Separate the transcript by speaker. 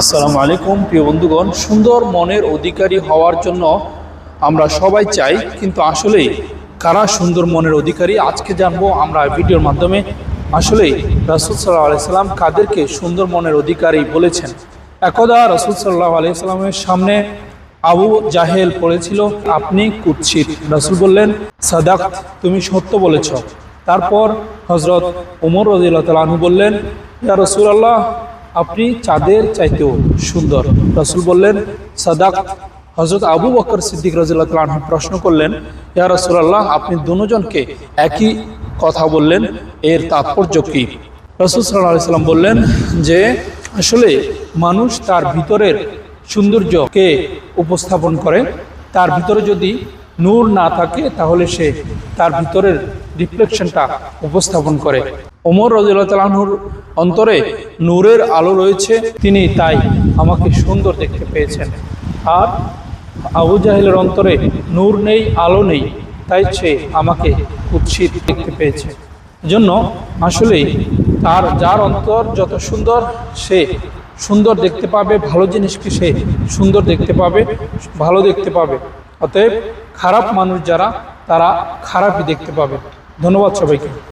Speaker 1: আসসালামু আলাইকুম, প্রিয় বন্ধুগণ। সুন্দর মনের অধিকারী হওয়ার জন্য আমরা সবাই চাই, কিন্তু আসলেই কারা সুন্দর মনের অধিকারী? আজকে জানব আমরা ভিডিওর মাধ্যমে। আসলেই রাসুল সাল্লাহ আলাইসাল্লাম কাদেরকে সুন্দর মনের অধিকারী বলেছেন। একদা রসুল সাল্লাহ আলাইসাল্লামের সামনে আবু জাহেল পড়েছিল, আপনি কুৎসিত। রাসুল বললেন, সাদাক, তুমি সত্য বলেছ। তারপর হজরত ওমর রদিল্লাহ তালু বললেন, ইয়া রসুল আপনি চাঁদের চাইতেও সুন্দর। রসুল বললেন, সাদাক। হজরত আবু বকর সিদ্দিক রাজিল্লাহ প্রশ্ন করলেন, ইয়া রসুল্লাহ আপনি দুজনকে একই কথা বললেন, এর তাৎপর্য কি? রসুল সাল্লাহ সাল্লাম বললেন যে, আসলে মানুষ তার ভিতরের সৌন্দর্যকে উপস্থাপন করে। তার ভিতরে যদি নূর না থাকে, তাহলে সে তার ভিতরের রিফ্লেকশনটা উপস্থাপন করে। ওমর রাজুর অন্তরে নূরের আলো রয়েছে, তিনি তাই আমাকে সুন্দর দেখতে পেয়েছেন। আর আবু জাহেলের অন্তরে নূর নেই, আলো নেই, তাই সে আমাকে কুৎসিত দেখতে পেয়েছে। জন্য আসলেই তার যার অন্তর যত সুন্দর, সে সুন্দর দেখতে পাবে, ভালো জিনিসকে সে সুন্দর দেখতে পাবে, ভালো দেখতে পাবে। অতএব খারাপ মানুষ যারা, তারা খারাপই দেখতে পাবে। ধন্যবাদ সবাইকে।